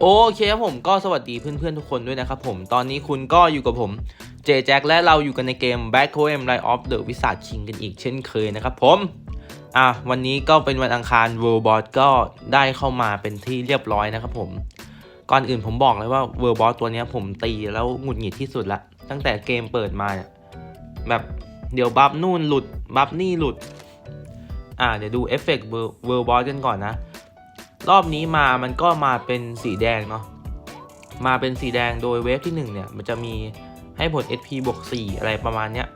โอเคครับผมก็สวัสดีเพื่อนๆทุกคนด้วยนะครับผมตอนนี้คุณก็อยู่กับผมเจแจ็คและเราอยู่กันในเกม Back h o m Line of the Wizard King กันอีกเช่นเคยนะครับผมอะวันนี้ก็เป็นวันอังคาร World Boss ก็ได้เข้ามาเป็นที่เรียบร้อยนะครับผมก่อนอื่นผมบอกเลยว่า World Boss ตัวนี้ผมตีแล้วหงุดหงิดที่สุดละตั้งแต่เกมเปิดมาเนี่ยแบบเดี๋ยวบัฟนู่นหลุดบัฟนี่หลุดอะเดี๋ยวดูเอฟเฟกต์ World Boss กันก่อนนะ รอบนี้มามันก็มาเป็นสีแดงเนาะมาเป็นสีแดงโดยเวฟที่1เนี่ยมันจะมีให้ผล SP บวก4อะไรประมาณเนี้ย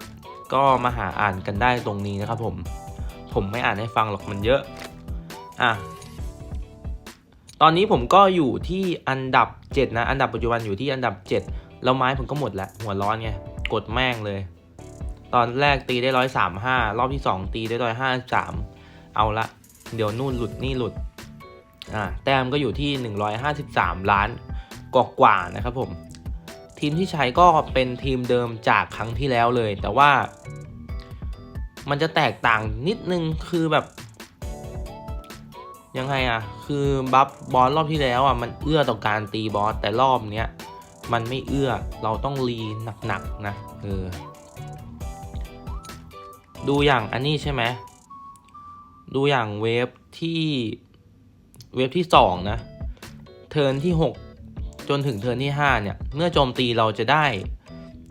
ก็มาหาอ่านกันได้ตรงนี้นะครับผม ผมไม่อ่านให้ฟังหรอกมันเยอะ อะ ตอนนี้ผมก็อยู่ที่อันดับ 7 นะ อันดับปัจจุบันอยู่ที่อันดับ 7 แล้วไม้ผมก็หมดล้วหัวร้อนไง กดแม่งเลย ตอนแรกตีได้ร้อยสามห้ารอบที่ 2 ตีได้ร้อยห้าสามเอาละ เดี๋ยวนู่นหลุดนี่หลุด อ่าแต้มก็อยู่ที่ 153 ล้านกว่ากว่าๆนะครับผม ทีมที่ใช้ก็เป็นทีมเดิมจากครั้งที่แล้วเลย แต่ว่ามันจะแตกต่างนิดนึงคือแบบ ยังไงอะคือบัฟบอสรอบที่แล้วอะมันเอื้อต่อการตีบอส แต่รอบเนี้ยมันไม่เอื้อเราต้องรีหนักๆนะเออดูอย่างอันนี้ใช่ไหมดูอย่างเวฟที่ เวฟที่ 2 นะ เทิร์นที่ 6 จนถึงเทิร์นที่ 5 เนี่ย เมื่อโจมตีเราจะได้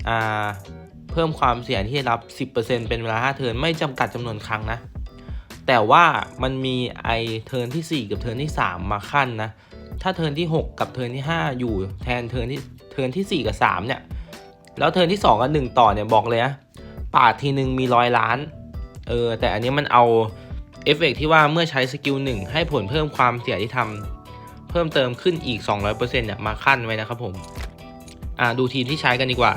อ่าเพิ่มความเสี่ยงที่ได้รับ 10%เป็นเวลา 5 เทิร์นไม่จำกัดจำนวนครั้งนะ แต่ว่ามันมีไอเทิร์นที่ 4 กับเทิร์นที่ 3 มาขั้นนะ ถ้าเทิร์นที่ 6 กับเทิร์นที่ 5 อยู่แทนเทิร์นที่เทิร์นที่ 4 กับ 3 เนี่ย แล้วเทิร์นที่ 2 กับ 1 ต่อเนี่ยบอกเลยนะปาดทีหนึ่งมีร้อยล้าน เออ แต่อันนี้มันเอา เอฟเฟกที่ว่าเมื่อใช้สกิลหนึ่งให้ผลเพิ่มความเสียที่ทำเพิ่มเติมขึ้นอีก 200%เนี่ยมาขั้นไว้นะครับผมอ่าดูทีมที่ใช้กันดีกว่า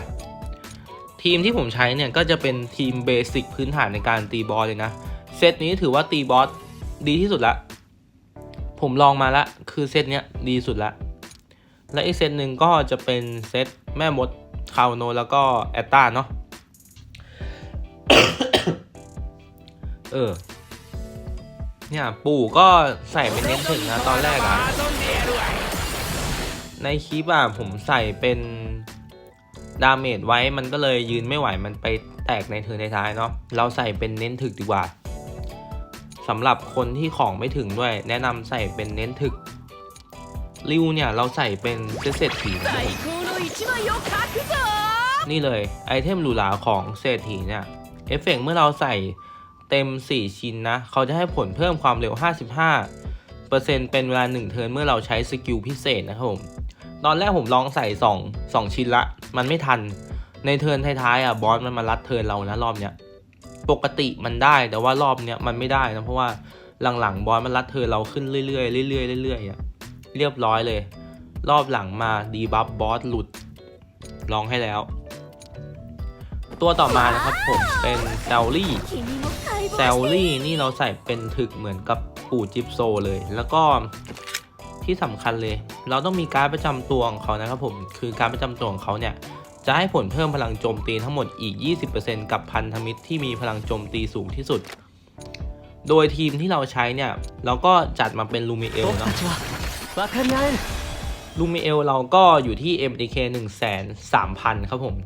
ทีมที่ผมใช้เนี่ยก็จะเป็นทีมเบสิกพื้นฐานในการตีบอสเลยนะเซตนี้ถือว่าตีบอสดีที่สุดละ ผมลองมาละคือเซตเนี้ยดีสุดละ และอีกเซตหนึ่งก็จะเป็นเซตแม่มดคาวโนแล้วก็แอตตาเนาะเออ เนี่ยปู่ก็ใส่เป็นเน้นถึงนะตอนแรกอะในคลิปอะผมใส่เป็นดาเมจไว้มันก็เลยยืนไม่ไหวมันไปแตกในเธอในท้ายเนาะเราใส่เป็นเน้นถึกดีกว่าสำหรับคนที่ของไม่ถึงด้วย แนะนำใส่เป็นเน้นถึกริวเนี่ยเราใส่เป็นเศษถีนี่เลยไอเทมหรูหราของเศษถีเนี่ยเอฟเฟกเมื่อเราใส่ เต็ม 4 ชิ้นนะ เขาจะให้ผลเพิ่มความเร็ว 55%เป็นเวลา 1 เทิร์นเมื่อเราใช้สกิลพิเศษนะครับผม ตอนแรกผมลองใส่ 2 2 ชิ้นละ มันไม่ทัน ในเทิร์นท้ายๆอะบอสมันมารัดเทิร์นเรานะรอบเนี้ย ปกติมันได้แต่ว่ารอบเนี้ยมันไม่ได้นะเพราะว่าหลังๆบอสมันรัดเทิร์นเราขึ้นเรื่อยๆเรื่อยๆเรื่อยๆเรียบร้อยเลย รอบหลังมาดีบัฟบอสหลุด ลองให้แล้ว ตัวต่อมานะครับผมเป็นเดลลี่ แซลลี่นี่เราใส่เป็นถึกเหมือนกับปู่จิปโซเลย แล้วก็ที่สำคัญเลย เราต้องมีการประจำตัวของเขานะครับผมคือการประจำตัวของเขาเนี่ยจะให้ผลเพิ่มพลังโจมตีทั้งหมดอีก 20%กับพันธมิตรที่มีพลังโจมตีสูงที่สุด โดยทีมที่เราใช้เนี่ย เราก็จัดมาเป็นลูมิเอลเนาะลูมิเอลเราก็อยู่ที่ MDK 1 3 0 0 0 ครับผม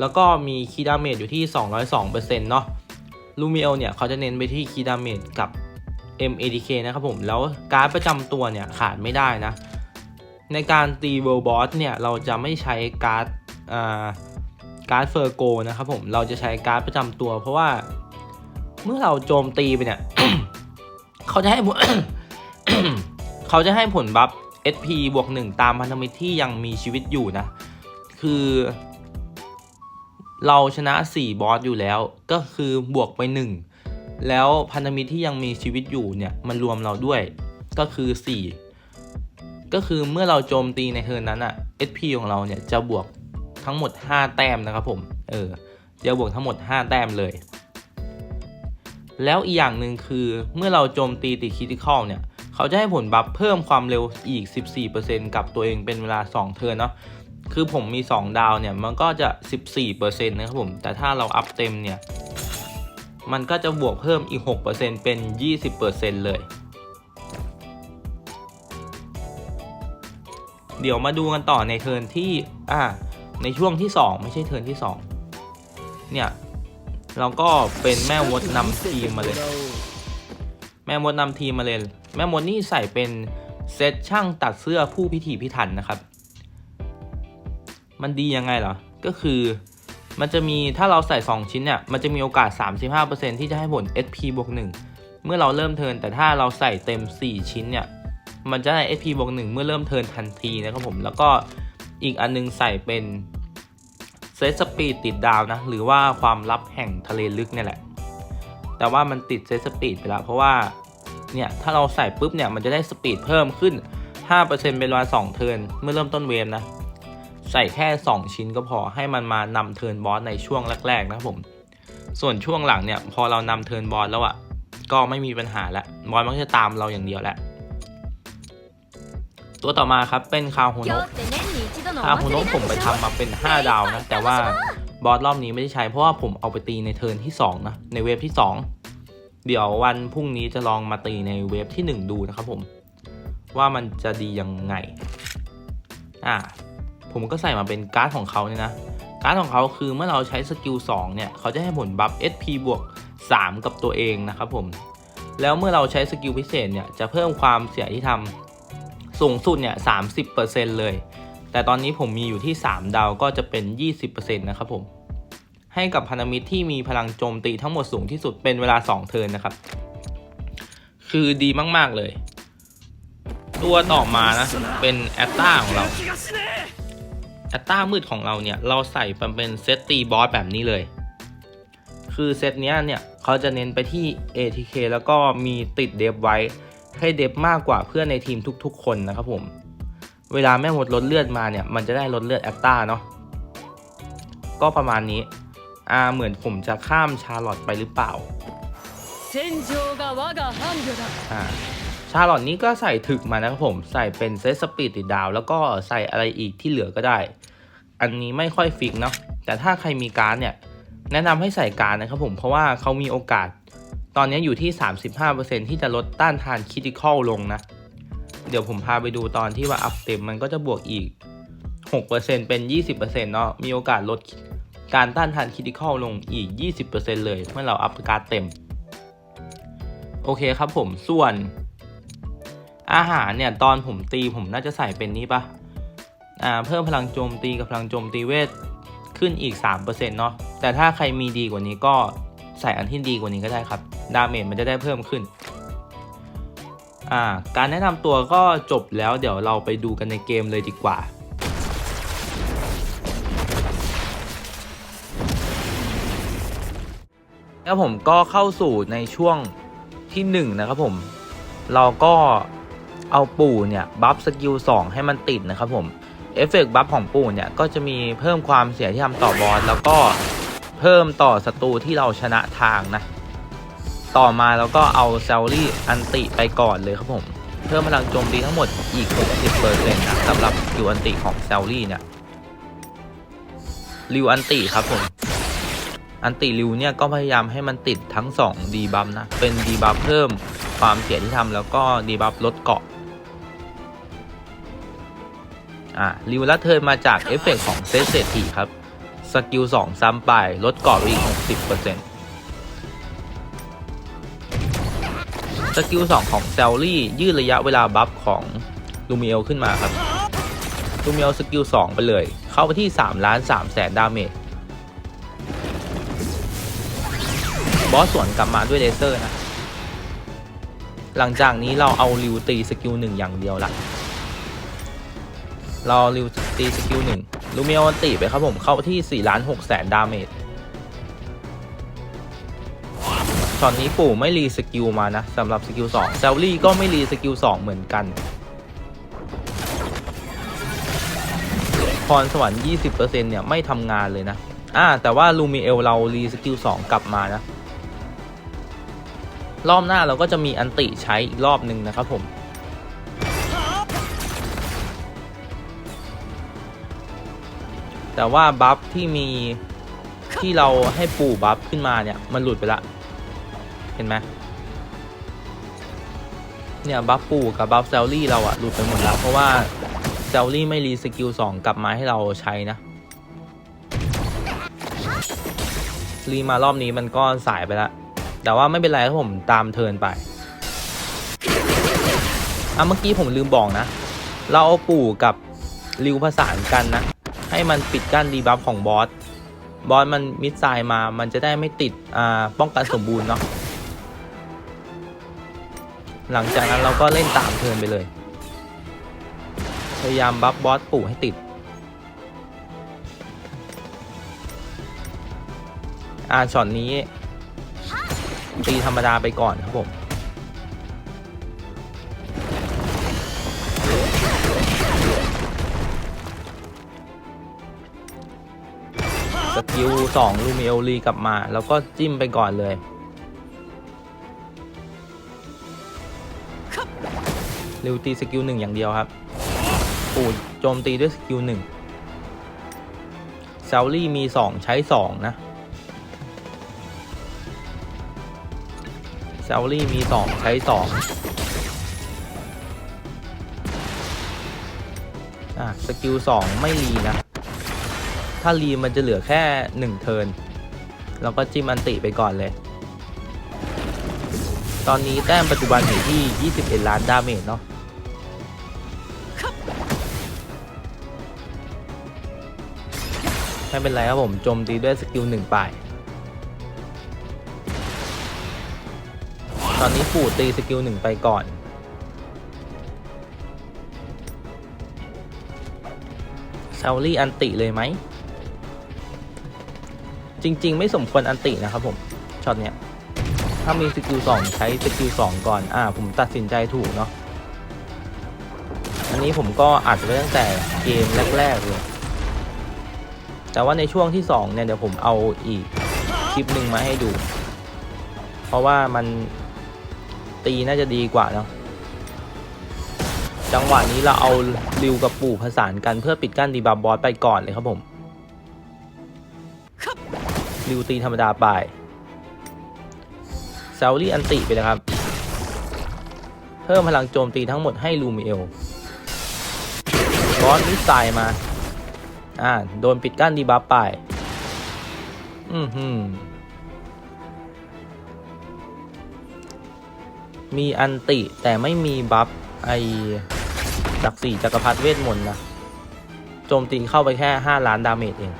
แล้วก็มีคีดาเมจอยู่ที่ 202%เนาะ ลูมิเอลเนี่ยเขาจะเน้นไปที่คีดาเมจกับ MADK นะครับผม แล้วการ์ดประจำตัวเนี่ยขาดไม่ได้นะ ในการตีเวลบอสเนี่ยเราจะไม่ใช้การ์ดการ์ดเฟอร์โกนะครับผม เราจะใช้การ์ดประจำตัว เพราะว่าเมื่อเราโจมตีไปเนี่ย เขาจะให้เขาจะให้ผลบัฟ SP บวกหนึ่งตามพันธมิตรที่ยังมีชีวิตอยู่นะ คือ เราชนะ 4 บอสอยู่แล้ว ก็คือบวกไป 1 แล้วพันธมิตรที่ยังมีชีวิตอยู่เนี่ยมันรวมเราด้วยก็คือ 4 ก็คือเมื่อเราโจมตีในเทิร์นนั้นอะ SP ของเราเนี่ยจะบวกทั้งหมด 5 แต้มนะครับผมเออจะบวกทั้งหมด 5 แต้มเลย แล้วอีกอย่างหนึ่งคือเมื่อเราโจมตีติดคิติคอลเนี่ยเขาจะให้ผลบัฟเพิ่มความเร็วอีก 14%กับตัวเองเป็นเวลา 2 เทิร์นเนาะ คือผมมี 2 ดาวเนี่ย มันก็จะ 14%นะครับผม แต่ถ้าเราอัพเต็มเนี่ย มันก็จะบวกเพิ่มอีก 6%เป็น 20%เลย เดี๋ยวมาดูกันต่อในเทิร์นที่อ่าในช่วงที่สองไม่ใช่เทิร์นที่สองเนี่ย เราก็เป็นแม่มดนำทีมมาเลย แม่มดนำทีมมาเลย แม่มดนี่ใส่เป็นเซตช่างตัดเสื้อผู้พิถีพิถันนะครับ มันดียังไงเหรอ ก็คือมันจะมีถ้าเราใส่ 2 ชิ้นเนี่ย มันจะมีโอกาส 35%ที่จะให้ผล SP บวก1เมื่อเราเริ่มเทินแต่ถ้าเราใส่เต็ม 4 ชิ้นเนี่ย มันจะได้ SP บวก1เมื่อเริ่มเทินทันทีนะครับผม แล้วก็อีกอันนึงใส่เป็นเซตสปีดติดดาวนะ หรือว่าความลับแห่งทะเลลึกเนี่ยแหละ แต่ว่ามันติดเซตสปีดไปแล้ว เพราะว่าเนี่ยถ้าเราใส่ปุ๊บเนี่ยมันจะได้สปีดเพิ่มขึ้น 5%เป็นเวลา2เทินเมื่อเริ่มต้นเวฟนะ ใส่แค่ 2 ชิ้นก็พอให้มันมานำเทิร์นบอสในช่วงแรกๆนะผม ส่วนช่วงหลังเนี่ยพอเรานำเทิร์นบอสแล้วอะ่ะก็ไม่มีปัญหาละบอสมันจะตามเราอย่างเดียวแหละตัวต่อมาครับเป็นคาโฮโนะคาโฮโนะผมไปทำมาเป็น 5 ดาวนะ แต่ว่าบอสรอบนี้ไม่ได้ใช้เพราะว่าผมเอาไปตีในเทิร์นที่ 2 นะ ในเวฟที่ 2 เดี๋ยววันพรุ่งนี้จะลองมาตีในเวฟที่ 1 ดูนะครับผม ว่ามันจะดียังไง อ่า ผมก็ใส่มาเป็นการ์ดของเขาเนี่ยนะการ์ดของเขาคือเมื่อเราใช้สกิล2เนี่ยเขาจะให้ผลบัฟ SP บวก 3 กับตัวเองนะครับผมแล้วเมื่อเราใช้สกิลพิเศษเนี่ยจะเพิ่มความเสียที่ทำสูงสุดเนี่ย30%เลย แต่ตอนนี้ผมมีอยู่ที่ 3 ดาวก็จะเป็น 20%นะครับผมให้กับพันธมิตรที่มีพลังโจมตีทั้งหมดสูงที่สุดเป็นเวลา 2 เทิร์นนะครับ คือดีมาก ๆ เลย ตัวต่อมานะ เป็นแอตตาของเรา อัตรามืดของเราเนี่ย เราใส่เป็นเซตตีบอสแบบนี้เลย คือเซตเนี้ยเนี่ยเขาจะเน้นไปที่ ATK แล้วก็มีติดเดฟไว้ ให้เดฟมากกว่าเพื่อนในทีมทุกๆ คนนะครับผม เวลาแม่หมดลดเลือดมาเนี่ย มันจะได้ลดเลือดอัตตาเนาะ ก็ประมาณนี้ อ่าเหมือนผมจะข้ามชาร์ลอตไปหรือเปล่าอ่า ชาลอตนี้ก็ใส่ถึกมานะครับผม ใส่เป็นเซตสปีดติดดาว แล้วก็ใส่อะไรอีกที่เหลือก็ได้ อันนี้ไม่ค่อยฟิกเนาะแต่ถ้าใครมีการ์ดเนี่ย แนะนำให้ใส่การ์ดนะครับผมเพราะว่าเขามีโอกาส ตอนนี้อยู่ที่ 35%ที่จะลดต้านทานคิติคอลลงนะ เดี๋ยวผมพาไปดูตอนที่ว่าอัพเต็มมันก็จะบวกอีก 6%เป็น 20%เนาะมีโอกาสลดการต้านทานคิติคอลลงอีก 20%เลยเมื่อเราอัพการ์ดเต็ม โอเคครับผมส่วน อาหารเนี่ยตอนผมตีผมน่าจะใส่เป็นนี้ปะอ่าเพิ่มพลังโจมตีกับพลังโจมตีเวทขึ้นอีก 3%เนาะแต่ถ้าใครมีดีกว่านี้ก็ใส่อันที่ดีกว่านี้ก็ได้ครับ ดาเมจมันจะได้เพิ่มขึ้นอ่าการแนะนำตัวก็จบแล้วเดี๋ยวเราไปดูกันในเกมเลยดีกว่า แล้วผมก็เข้าสู่ในช่วงที่ 1 นะครับผม เราก็ เอาปู่เนี่ยบัฟสกิล2ให้มันติดนะครับผมเอฟเฟกต์บัฟของปู่เนี่ยก็จะมีเพิ่มความเสียที่ทำต่อบอสแล้วก็เพิ่มต่อศัตรูที่เราชนะทางนะ ต่อมาเราก็เอาเซลลี่อันติไปก่อนเลยครับผม เพิ่มพลังโจมตีทั้งหมดอีก 60%นะสำหรับริวอันติของเซลลี่เนี่ยริวอันติครับผม อันติริวเนี่ยก็พยายามให้มันติดทั้ง2ดีบัฟนะ เป็นดีบัฟเพิ่มความเสียที่ทำแล้วก็ดีบัฟลดเกาะ อะริวละเทินมาจากเอฟเฟกต์ของเซตเศรษฐีครับ สกิล2ซ้ำไปลดกาะไปอีก 60%สกิล2ของเซลลี่ยืดระยะเวลาบัฟของลูมิเอลขึ้นมาครับลูมิเอลสกิล2ไปเลย เข้าไปที่ 3 ล้าน3แสนดาเมจบอสสวนกลับมาด้วยเลเซอร์นะ หลังจากนี้เราเอาริวตีสกิลหนึ่งอย่างเดียวละ เราริวตีสกิลหนึ่งลูมิโออันติไปครับผมเข้าที่ 4 ล้าน6แสนดาเมจตอนนี้ปู่ไม่รีสกิลมานะสำหรับสกิล2เซลลี่ก็ไม่รีสกิล2เหมือนกันพรสวรรค์ 20%เนี่ย ไม่ทำงานเลยนะ อ่า แต่ว่าลูมิเอลเรารีสกิล2กลับมานะ รอบหน้าเราก็จะมีอันติใช้อีกรอบหนึ่งนะครับผม แต่ว่าบัฟที่มีที่เราให้ปู่บัฟขึ้นมาเนี่ยมันหลุดไปละ เห็นไหมเนี่ยบัฟปู่กับบัฟเซลลี่เราอะหลุดไปหมดแล้ว เพราะว่าเซลลี่ไม่รีสกิลสองกลับมาให้เราใช้นะรีมารอบนี้มันก็สายไปล้วแต่ว่าไม่เป็นไรครับผมตามเทินไปอะเมื่อกี้ผมลืมบอกนะ เราเอาปู่กับริวผสานกันนะ ให้มันปิดกั้นดีบัฟของบอส บอสมันมิดไซล์มา มันจะได้ไม่ติดอ่าป้องกันสมบูรณ์เนาะ หลังจากนั้นเราก็เล่นตามเทิร์นไปเลย พยายามบัฟบอสปู่ให้ติด อ่าช็อตนี้ตีธรรมดาไปก่อนครับผม กิลสองลูมิเอลีกลับมา แล้วก็จิ้มไปก่อนเลย เร็วตีสกิลหนึ่งอย่างเดียวครับปูดโจมตีด้วยสกิลหนึ่งเซลลี่มีสองใช้สองนะเซลลี่มีสองใช้สองอะ สกิลสองไม่รีนะ ถ้ารีมันจะเหลือแค่หนึ่งเทิร์นแล้วก็จิ้มอันติไปก่อนเลย ตอนนี้แต้มปัจจุบันอยู่ที่ 21 ล้านดาเมจเนาะไม่เป็นไรครับผมโจมตีด้วยสกิลหนึ่งไป ตอนนี้ปู่ตีสกิลหนึ่งไปก่อน เซลลี่อันติเลยไหม จริง ๆ ไม่สมควรอันตินะครับผมช็อตเนี้ยถ้ามีสกิลสองใช้สกิลสองก่อนอ่าผมตัดสินใจถูกเนาะอันนี้ผมก็อัดไว้ตั้งแต่เกมแรกๆเลยแต่ว่าในช่วงที่สองเนี่ยเดี๋ยวผมเอาอีกคลิปหนึ่งมาให้ดู เพราะว่ามันตีน่าจะดีกว่าเนาะจังหวะนี้เราเอาริวกับปู่ผสานกันเพื่อปิดกั้นดีบับบอสไปก่อนเลยครับผม ริวตีธรรมดาไปเซลลี่อันติไปนะครับ เพิ่มพลังโจมตีทั้งหมดให้ลูมิเอลบอสมิสไซมา อ่า โดนปิดกั้นดีบัฟไป อือหือ มีอันติแต่ไม่มีบัฟไอจักรสี่จักรพรรดิเวทมนต์นะ โจมตีเข้าไปแค่ 5 ล้านดาเมจเอง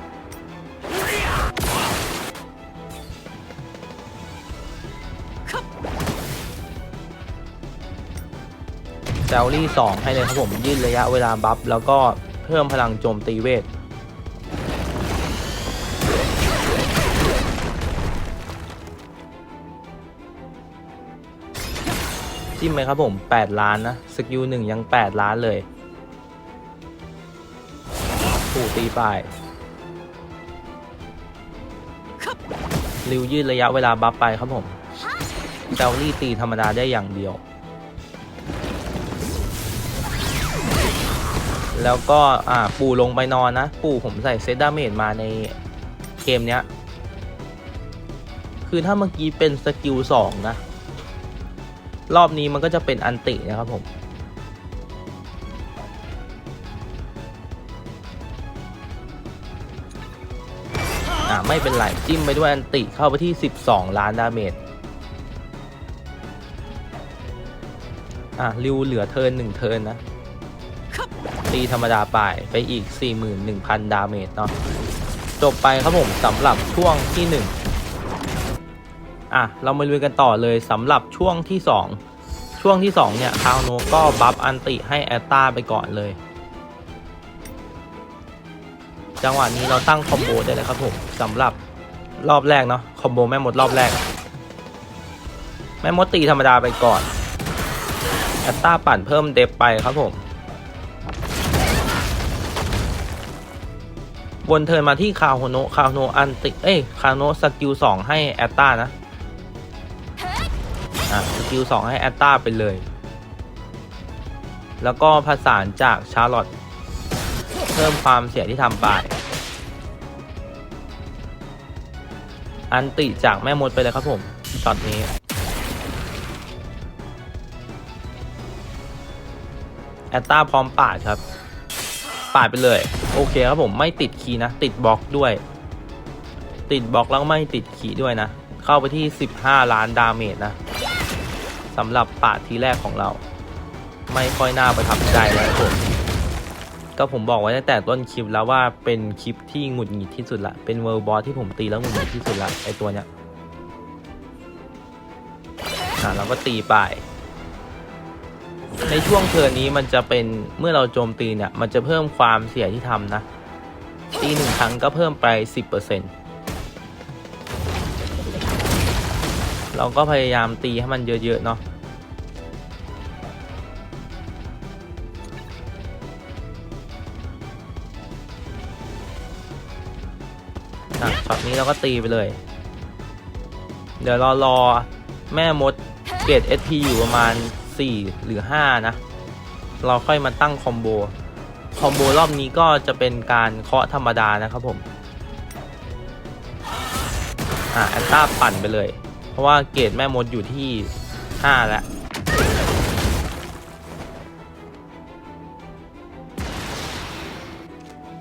แซลลี่สองให้เลยครับผมยืดระยะเวลาบัฟแล้วก็เพิ่มพลังโจมตีเวทจิ้มไหมครับผม 8 ล้านนะ สกิลหนึ่งยัง 8 ล้านเลยปู่ตีไปริวยืดระยะเวลาบัฟไปครับผมแซลลี่ตีธรรมดาได้อย่างเดียว แล้วก็อ่าปู่ลงไปนอนนะ ปู่ผมใส่เซตดาเมจมาในเกมเนี้ย คือถ้าเมื่อกี้เป็นสกิลสองนะ รอบนี้มันก็จะเป็นอันตินะครับผมอ่าไม่เป็นไรจิ้มไปด้วยอันติเข้าไปที่ 12 ล้านดาเมจอะริวเหลือเทินหนึ่งเทินนะ ตีธรรมดาไปไปอีก 41,000 ดาเมจเนาะจบไปครับผมสำหรับช่วงที่ 1 อะ เรามาลุยกันต่อเลยสำหรับช่วงที่ 2 ช่วงที่ 2 เนี่ยคาวโนก็บัฟอันติให้แอตตาไปก่อนเลย จังหวะนี้เราตั้งคอมโบได้เลยครับผมสำหรับรอบแรกเนาะคอมโบแม่มดรอบแรก แม่มดตีธรรมดาไปก่อนแอตตาปั่นเพิ่มเดฟไปครับผม วนเทินมาที่คาโฮโนคาวโนอันติ เอ้ย คาโนสกิลสองให้แอตตานะ อะ สกิลสองให้แอตตาไปเลย แล้วก็ผสานจากชาร์ลอตเพิ่มความเสียที่ทำไป อันติจากแม่มดไปเลยครับผมช็อตนี้แอตตาพร้อมป่าครับ ปาดไปเลย โอเคครับผมไม่ติดคีย์นะ ติดบล็อกด้วย ติดบล็อกแล้วไม่ติดคีย์ด้วยนะ เข้าไปที่ 15 ล้านดาเมจนะสำหรับปาดทีแรกของเรา ไม่ค่อยน่าประทับใจเลยครับผมก็ผมบอกไว้ตั้งแต่ต้นคลิปแล้วว่าเป็นคลิปที่หงุดหงิดที่สุดละ เป็นเวิร์บอสที่ผมตีแล้วหงุดหงิดที่สุดละไอตัวเนี้ยอะเราก็ตีไป ในช่วงเทิร์นนี้มันจะเป็นเมื่อเราโจมตีเนี่ยมันจะเพิ่มความเสียที่ทำนะ ตีหนึ่งครั้งก็เพิ่มไป 10%เราก็พยายามตีให้มันเยอะๆเนาะช็อตนี้เราก็ตีไปเลย เดี๋ยวรารอแม่มดเกรด SP อยู่ประมาณ 4 หรือ 5 นะ เราค่อยมาตั้งคอมโบ คอมโบรอบนี้ก็จะเป็นการเคาะธรรมดานะครับผม อะแอนต้าปั่นไปเลย เพราะว่าเกรดแม่มดอยู่ที่ 5 แล้ว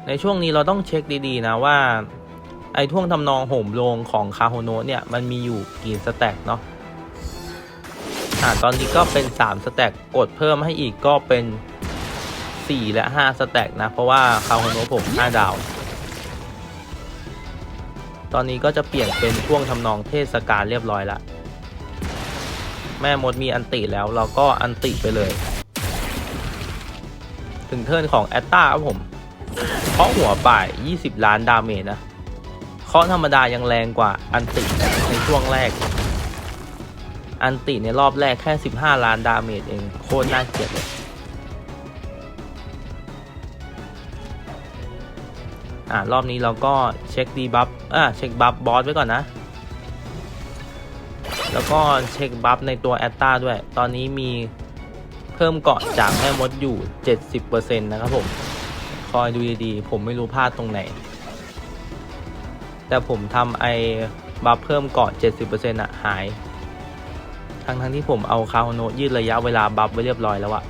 ในช่วงนี้เราต้องเช็คดีๆนะว่า ไอ้ท่วงทำนองโหมโรงของคาโฮโนะเนี่ย มันมีอยู่กี่สแต็กเนาะ อ่าตอนนี้ก็เป็น 3 สแต็กกดเพิ่มให้อีกก็เป็น 4 และ 5 สแต็กนะ เพราะว่าคาโฮโนผม5ดาว ตอนนี้ก็จะเปลี่ยนเป็นช่วงทำนองเทศกาลเรียบร้อยละแม่มดมีอันติแล้วเราก็อันติไปเลย ถึงเทิร์นของแอตตาครับผมเคาะหัวป่าย 20 ล้านดาเมจนะเคาะธรรมดายังแรงกว่าอันติในช่วงแรก อันติในรอบแรกแค่ 15 ล้านดาเมจเอง โคตรน่าเกลียดเลยอ่ารอบนี้เราก็เช็คดีบัฟอ่าเช็คบัฟบอสไว้ก่อนนะ แล้วก็เช็คบัฟในตัวแอตตาด้วย ตอนนี้มีเพิ่มเกาะจากแม่มดอยู่ 70%นะครับผม คอยดูดีๆ ผมไม่รู้พลาดตรงไหน แต่ผมทำไอ้บัฟเพิ่มเกาะ 70%อะหาย ทั้งทั้งที่ผมเอาคาโฮโนยืดระยะเวลาบัฟไว้เรียบร้อยแล้วอะ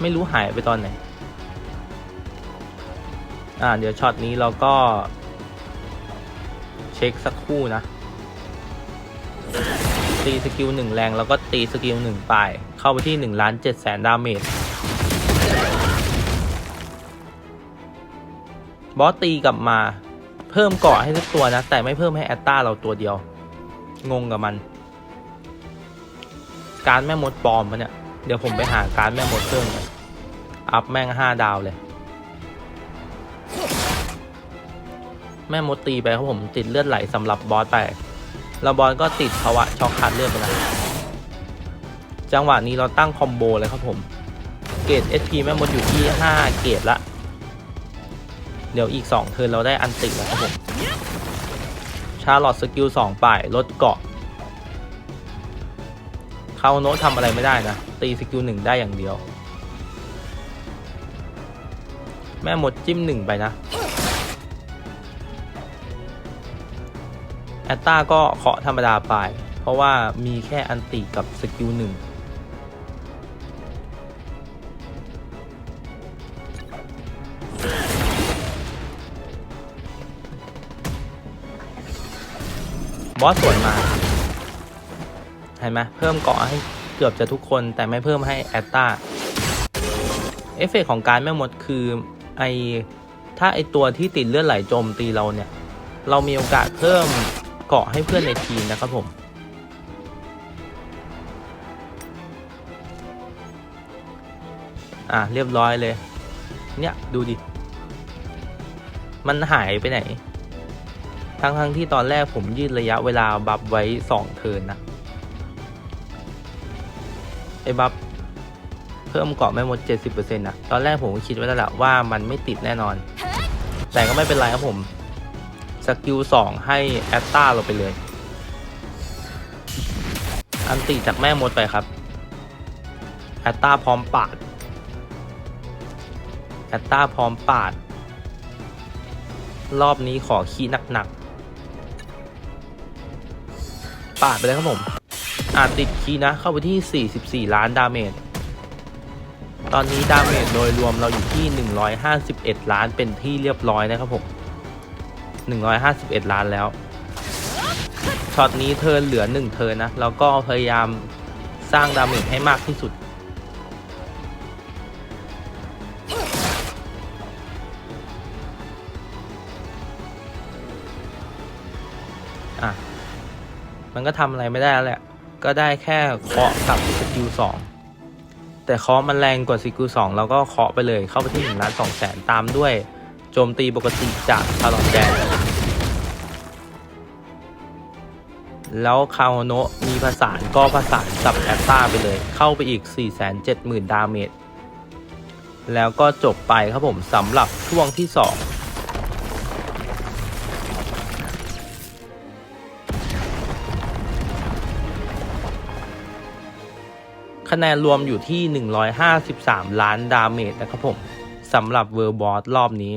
ไม่รู้หายไปตอนไหน อ่า เดี๋ยวช็อตนี้เราก็ เช็คสักคู่นะ ตีสกิลหนึ่งแรงแล้วก็ตีสกิลหนึ่งปลาย เข้าไปที่หนึ่งล้านเจ็ดแสนดาเมจบอสตีกลับมา เพิ่มเกาะให้ทุกตัวนะ แต่ไม่เพิ่มให้แอตตาเราตัวเดียว งงกับมัน การแม่มดปลอมปะเนี่ย เดี๋ยวผมไปหาการแม่มดเพิ่มกันอัพแม่งห้าดาวเลย แม่มดตีไปครับผมติดเลือดไหลสำหรับบอสไปแล้วบอสก็ติดภาวะช็อกขาดเลือดไปนะจังหวะนี้เราตั้งคอมโบเลยครับผม เกรด SP แม่มดอยู่ที่ 5 เกรดละ เดี๋ยวอีก 2 เทิร์นเราได้อันติแล้วครับผม ชาร์ลอตสกิล2ป่ายลดเกาะ คาโนทำอะไรไม่ได้นะ ตีสกิล1ได้อย่างเดียว แม่หมดจิ้ม1ไปนะแอตตาก็เคาะธรรมดาไป เพราะว่ามีแค่อันติกับสกิล1บอสสวนมา เห็นไหมเพิ่มเกาะให้เกือบจะทุกคน แต่ไม่เพิ่มให้แอตตาเอฟเฟกของการแม่มดคือไอถ้าไอตัวที่ติดเลือดไหลโจมตีเราเนี่ย เรามีโอกาสเพิ่มเกาะให้เพื่อนในทีมนะครับผมอะเรียบร้อยเลย เนี่ยดูดิ มันหายไปไหน ทั้งทั้งๆที่ตอนแรกผมยืดระยะเวลาบัฟไว้สองเทินนะ ไอ้บัฟเพิ่มเกาะไม่หมด 70%นะตอนแรกผมก็คิดไว้แล้วแหละว่ามันไม่ติดแน่นอน แต่ก็ไม่เป็นไรครับผม สกิลสองให้แอตตาเราไปเลย อันติจากแม่มดไปครับ แอตตาพร้อมปาด แอตตาพร้อมปาด รอบนี้ขอขี้หนักๆ ปาดไปเลยครับผม อาจติดคีนะเข้าไปที่ 44 ล้านดาเมจ ตอนนี้ดาเมจโดยรวมเราอยู่ที่ 151 ล้านเป็นที่เรียบร้อยนะครับผม 151 ล้านแล้ว ช็อตนี้เทินเหลือ 1 เทินนะ แล้วก็พยายามสร้างดาเมจให้มากที่สุดอะ มันก็ทำอะไรไม่ได้แล้วแหละ ก็ได้แค่เคาะกับสกิลสองแต่เคาะมันแรงกว่าสกิลสองเราก็เคาะไปเลยเข้าไปที่หนึ่งล้านสองแสนตามด้วยโจมตีปกติจากคาร์ลอนแดนแล้วคาโฮโนะมีผสานก็ผสานกับแอตตาไปเลย เข้าไปอีก 470,000 ดาเมจแล้วก็จบไปครับผมสำหรับช่วงที่ 2 คะแนนรวมอยู่ที่ 153 ล้านดาเมจนะครับผมสำหรับเวอร์บอสรอบนี้